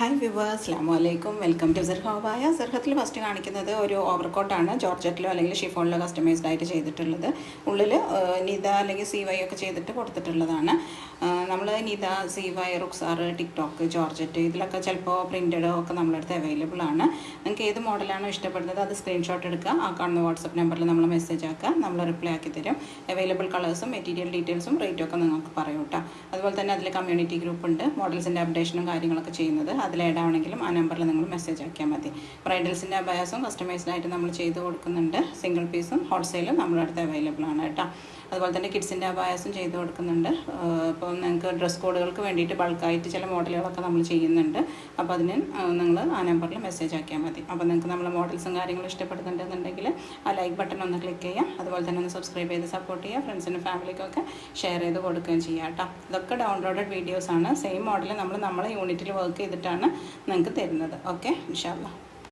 Hi viewers അസ്ലാമു അലൈക്കും welcome to സിർഹോബായ സിർഹത്തിൽ ഫസ്റ്റ് കാണിക്കുന്നത് ഒരു ഓവർകോട്ടാണ് ജോർജറ്റിലോ അല്ലെങ്കിൽ ഷിഫോണിലോ കസ്റ്റമൈസ്ഡ് ആയിട്ട് ചെയ്തിട്ടുള്ളത്. ഉള്ളിൽ നിത അല്ലെങ്കിൽ സി വൈ ഒക്കെ ചെയ്തിട്ട് കൊടുത്തിട്ടുള്ളതാണ്. നമ്മൾ നിത സി വൈ റുക്സാർ ടിക്ടോക്ക് ജോർജറ്റ് ഇതിലൊക്കെ ചിലപ്പോൾ പ്രിന്റഡോ ഒക്കെ നമ്മളടുത്ത് അവൈലബിൾ ആണ്. നിങ്ങൾക്ക് ഏത് മോഡലാണോ ഇഷ്ടപ്പെടുന്നത് അത് സ്ക്രീൻഷോട്ട് എടുക്കുക. ആ കാണുന്ന വാട്സപ്പ് നമ്പറിൽ നമ്മൾ മെസ്സേജ് ആക്കുക. നമ്മൾ റിപ്ലൈ ആക്കി തരും. അവൈലബിൾ കളേഴ്സും മെറ്റീരിയൽ ഡീറ്റെയിൽസും റേറ്റും ഒക്കെ നിങ്ങൾക്ക് പറയൂട്ടോ. അതുപോലെ തന്നെ അതിൽ കമ്മ്യൂണിറ്റി ഗ്രൂപ്പ് ഉണ്ട്. മോഡൽസിന്റെ അപ്ഡേഷനും കാര്യങ്ങളൊക്കെ ചെയ്യുന്നത്. ആവണമെങ്കിലും ആ നമ്പറിൽ നിങ്ങൾ മെസ്സേജ് ആക്കിയാൽ മതി. ബ്രൈഡൽസിന്റെ അബയാസും കസ്റ്റമൈസ്ഡ് ആയിട്ട് നമ്മൾ ചെയ്ത് കൊടുക്കുന്നുണ്ട്. സിംഗിൾ പീസും ഹോൾസെയിലും നമ്മുടെ അടുത്ത് അവൈലബിൾ ആണ് കേട്ടോ. അതുപോലെ തന്നെ കിഡ്സിന്റെ അബായാസും ചെയ്തു കൊടുക്കുന്നുണ്ട്. അപ്പോൾ നിങ്ങൾക്ക് ഡ്രസ് കോഡുകൾക്ക് വേണ്ടിയിട്ട് ബൾക്കായിട്ട് ചില മോഡലുകളൊക്കെ നമ്മൾ ചെയ്യുന്നുണ്ട്. അപ്പോൾ അതിന് നിങ്ങൾ ആ നമ്പറിൽ മെസ്സേജ് ആക്കിയാൽ മതി. അപ്പോൾ നിങ്ങൾക്ക് നമ്മളെ മോഡൽസും കാര്യങ്ങളും ഇഷ്ടപ്പെടുന്നുണ്ടെന്നുണ്ടെങ്കിൽ ആ ലൈക്ക് ബട്ടൺ ഒന്ന് ക്ലിക്ക് ചെയ്യാം അതുപോലെ തന്നെ ഒന്ന് സബ്സ്ക്രൈബ് ചെയ്ത് സപ്പോർട്ട് ചെയ്യുക. ഫ്രണ്ട്സിനും ഫാമിലിക്കൊക്കെ ഷെയർ ചെയ്ത് കൊടുക്കുകയും ചെയ്യാം കേട്ടോ. ഇതൊക്കെ ഡൗൺലോഡഡ് വീഡിയോസാണ്. സെയിം മോഡൽ നമ്മൾ നമ്മളെ യൂണിറ്റിൽ വർക്ക് ചെയ്തിട്ടാണ് നിങ്ങൾക്ക് തരുന്നത്. ഓക്കെ? ഇൻഷാല്ലാ